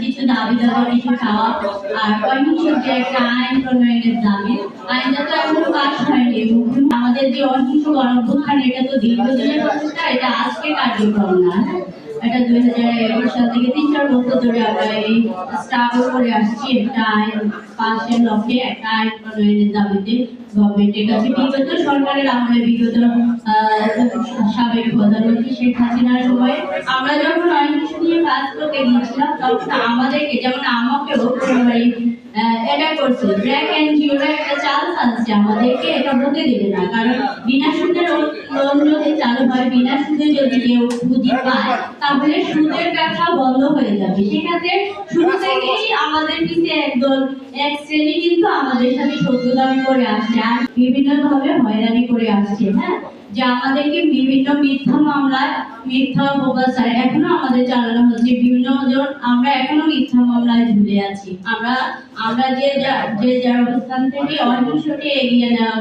কিছু দাবি দেওয়া, কিছু চাওয়া। আর অহিংস যে একটা আইন প্রণয়নের দাবি। আইনটা তো এখনও পাস হয়নি। আমাদের যে অহিংস গণঅভ্যুত্থান, এটা তো দীর্ঘদিনের প্রচেষ্টা, এটা আজকে কার্যক্রম না হ্যাঁ? এটা দুই হাজার একুশ সাল থেকে তিন চার বছর ধরে আমরা এই স্ট্রাগল করে আসছি। একটা আইন পাশের লক্ষ্যে, একটা আইন প্রণয়নের দাবিতে গভর্নমেন্টের কাছে। বিগত সরকারের আমলে বিগত সাবেক প্রধানমন্ত্রী শেখ হাসিনার সময় আমরা যখন নিয়ে কাজ করতে গিয়েছিলাম তখন আমাদেরকে যেমন আমাকেও এটা করছে। ব্র্যাক এনজিওরা একটা চাল চালছে আমাদেরকে এটা হতে দেবে না। কারণ বিনা সুদের লোন যদি চালু হয় বিনা সুদে যদি কেউ পুঁজি পায় তাহলে সুদের ব্যবসা বন্ধ হয়ে যাবে। সেক্ষেত্রে শুরু থেকেই আমাদের পিছিয়ে একদল এক শ্রেণি কিন্তু আমাদের সাথে শত্রুতামি করে আসছে। আর বিভিন্ন ভাবে হয়রানি করে আসছে হ্যাঁ? যে আমাদেরকে বিভিন্ন মিথ্যা মামলায়, মিথ্যা অপপ্রচার এখনও আমাদের চালানো হচ্ছে। বিভিন্ন জন আমরা এখনও মিথ্যা মামলায় ঝুলে আছি। আমরা আমরা যে যে যার অবস্থান থেকে অহিংসকে এগিয়ে নেওয়া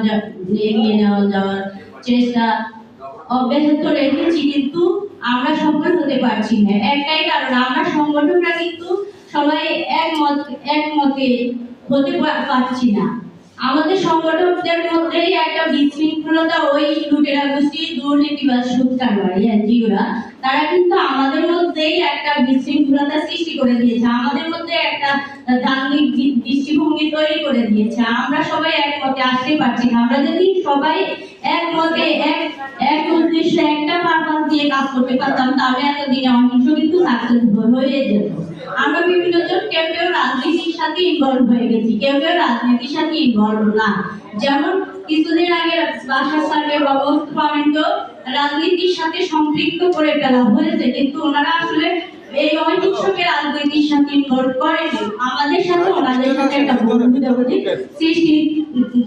এগিয়ে নেওয়া যাওয়ার চেষ্টা অব্যাহত রেখেছি, কিন্তু আমরা সফল হতে পারছি না। একটাই কারণ, আমরা সংগঠনটা কিন্তু সবাই একমত, একমতে হতে পারছি না। আমাদের সংগঠকদের মধ্যেই একটা বিশৃঙ্খলতা ওই লুটেরা গোষ্ঠী দুর্নীতিবাজ সুৎকারবাড়ি এনজিওরা তারা কিন্তু আমাদের মধ্যেই একটা বিশৃঙ্খলতা সৃষ্টি করে দিয়েছে। আমাদের মধ্যে একটা দাঙ্গিক দৃষ্টিভঙ্গি তৈরি করে দিয়েছে। আমরা সবাই একমতে আসতে পারছি না। আমরা যদি সবাই একমতে, এক এক উদ্দেশ্যে একটা পারপাস দিয়ে কাজ করতে পারতাম, তাহলে এতদিনে অহিংস কিন্তু সাকসেসফুল হয়ে যেত। আমরা বিভিন্ন জন কেউ কেউ রাজনীতির সাথে ইনভলভ হয়ে গেছি। কেউ কেউ রাজনীতির সাথে ইনভলভ না। যেমন কিছুদিন আগে বাসা সার্ভে পামেন্টও রাজনীতির সাথে সম্পৃক্ত করে ফেলা হয়েছে, কিন্তু ওনারা এই অহিংসকে রাজনীতির সাথে ইনভলভ করেনি। আমাদের সাথে ওনাদের সাথে একটা বন্ধুত্ববোধী সৃষ্টি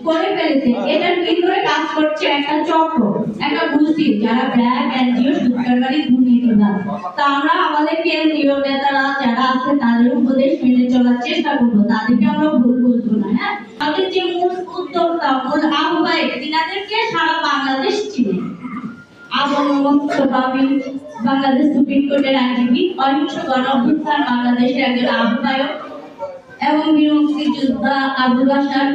করে ফেলেছে এটার ভিতরে কাজ করছে একটা চক্র একটা গোষ্ঠী যারা ব্ল্যাক এনজিও সুৎকারবাড়ি দুর্নীতিবাদ তা আমরা আমাদের কেন্দ্রীয় নেতারা যারা আছে তাদের উপদেশ মেনে চলার চেষ্টা করব। তাদেরকে আমরা ভুল বলব না হ্যাঁ? আমাদের যে মূল উদ্যোক্তা মূল আহ্বায়ক তিনাদেরকে সারা বাংলাদেশ চিনে আবহাওয়া বাংলাদেশ সুপ্রিম কোর্টের আইনজীবী, অহিংস গণ অভ্যুত্থান বাংলাদেশের একজন আহ্বায়ক এবং বীর মুক্তিযোদ্ধা আবুল বাসার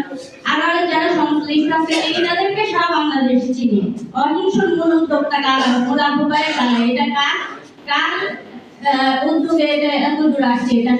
আগারে যারা সংশ্লিষ্ট আছে এনাদেরকে সারা বাংলাদেশ চিনে। অহিংসর মূল উদ্যোক্তা কারা? মূল আহ্বায়ক কারা? এটা কার? কার উদ্যোগে এটা এত দূর আসছে? এটা